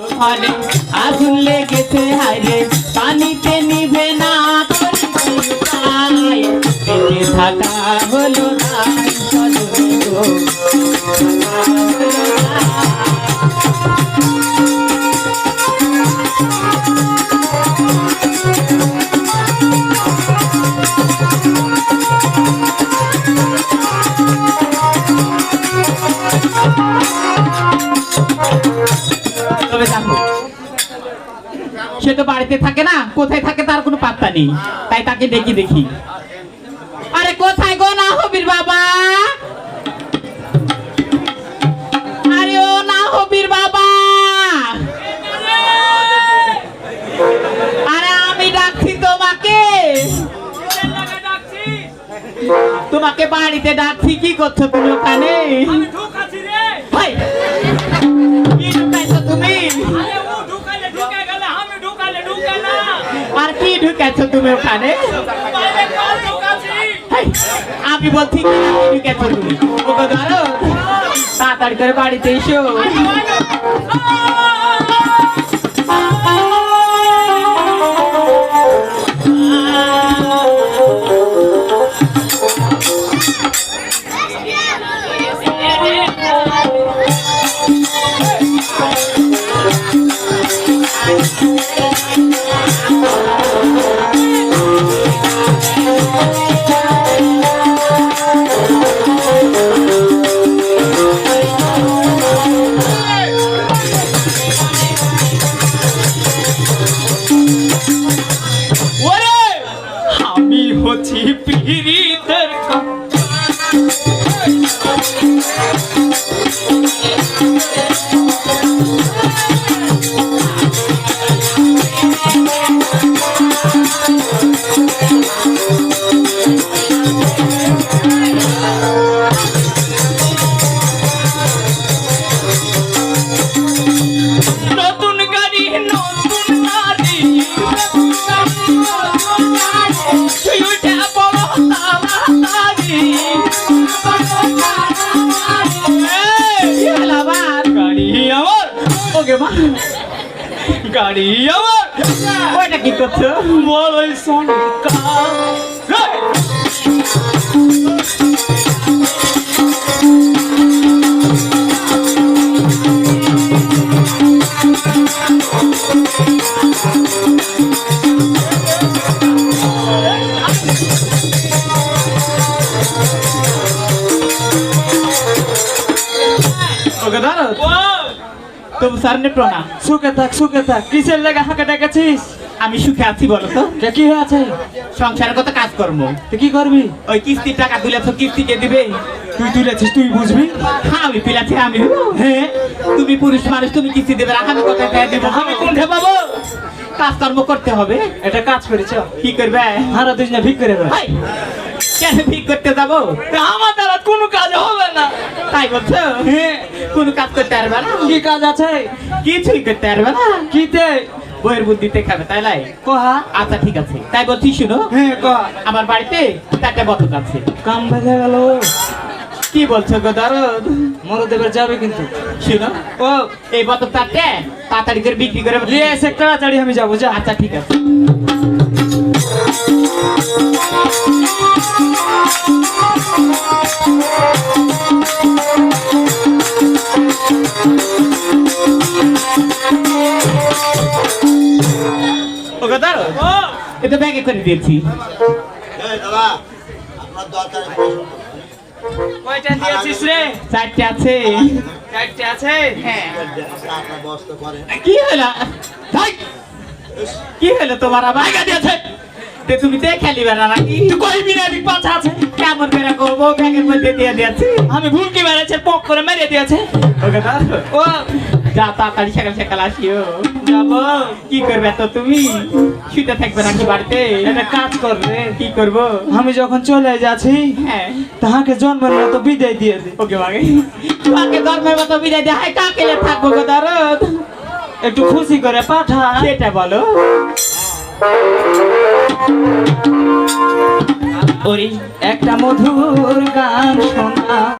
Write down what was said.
ঘরে আগুন লেগেছে হাইরে পানিতে নিভে না করি উপায়। বেঁচে থাকা হলো না চলো গো। তবে দেখো সে তো বাড়িতে থাকে না, কোথায় থাকে তার কোনো পাত্তা নেই। তাই তাকে দেখি দেখি। আরে কোথায় গো না হবির বাবা? আরে ও না হবির বাবা! আরে আমি ডাকছি তোমাকে। তোমাকে বাড়িতে ডাকছি, কি করছ তুমি ওখানে? ঢুকেছো তুমি ওখানে? আমি বলছি ঢুকেছো তুমি? ওকে ধরো তাড়াতাড়ি করে বাড়িতে এসো। আমি হচ্ছি পীড়িতের নতুন ওকে মা গাড়ি আমার ওইটা কি করছ বড়ই শঙ্কা ওকে ধরো তবু সারনে প্রণাম। সুখে থাক সুখে থাক। কিসের লেগে হাঁকে ডেকেছিস? আমি সুখে আছি বলো তো। কে কি হয়েছে? সংসারের কত কাজ কর্ম। তুই কি করবি? ওই কিস্তির টাকা তুলেছ কিস্তি কে দিবে? তুই তুলেছিস তুই বুঝবি? হ্যাঁ আমি তুলেছি আমি। হ্যাঁ। তুমি পুরুষ মানুষ তুমি কিস্তি দেবে না আমি কোথায় দিয়ে দেবো। আমি কোনটা পাবো? কাজকর্ম করতে হবে। এটা কাজ করেছ কি করবে? হারা তুই না ভিক করে কেন ঠিক করতে যাব? আমার দ্বারা কোনো কাজ হবে না। তাই বলছো? হ্যাঁ কোনো কাজ করতে পারবে না। কি কাজ আছে? কিছুই করতে পারবে না। কিতে? বইয়ের বুদ্ধিতে খাবে তাই লাই? কহা? আচ্ছা ঠিক আছে। তাই বলছি শুনো। হ্যাঁ কহ আমার বাড়িতে চারটা বতক আছে। কাম বেঁধে গেল। কি বলছো গো দরদ? মরদেবের যাবে কিন্তু। শুনো। ও। এই বতক চারটে তাড়াতাড়ি করে বিক্রি করে নিয়ে এসে তাড়াতাড়ি আমি যাব যা। আচ্ছা ঠিক আছে। এটা ব্যাগে করে দিয়েছি। এই দাদা আপনার দরকার কয়টা দিয়েছিস রে? চারটে আছে। চারটে আছে? হ্যাঁ। আপনার বস্ত করেন কি হলো? ভাই কি হলো তোমার? আবার দিয়েছে। তে তুমি দেখে খেলিবে না নাকি? তুই কইবি না এদিক পাছা আছে। কেমন করে করব? ব্যাগের মধ্যে দিয়ে দিয়েছি। আমি ভুলকি মেরেছে পক করে মেরে দিয়েছে। ওকে ও যা তাড়াতাড়ি সকাল সকাল আসিও। যাব কি করবে তো তুমি? শুতে থাকবে নাকি বাড়িতে? একটা কাজ করবে কি করব? আমি যখন চলে যাচ্ছি হ্যাঁ। তাহাকে জন্মের মতো বিদায় দিয়ে দে। ওকে মাগে তোমাকে ধর্মের মতো বিদায় দেয় হাই কাকেলে থাকব গো দরদ? একটু খুশি করে পাঠা। সেটা বলো। ওরে একটা মধুর গান শোনা।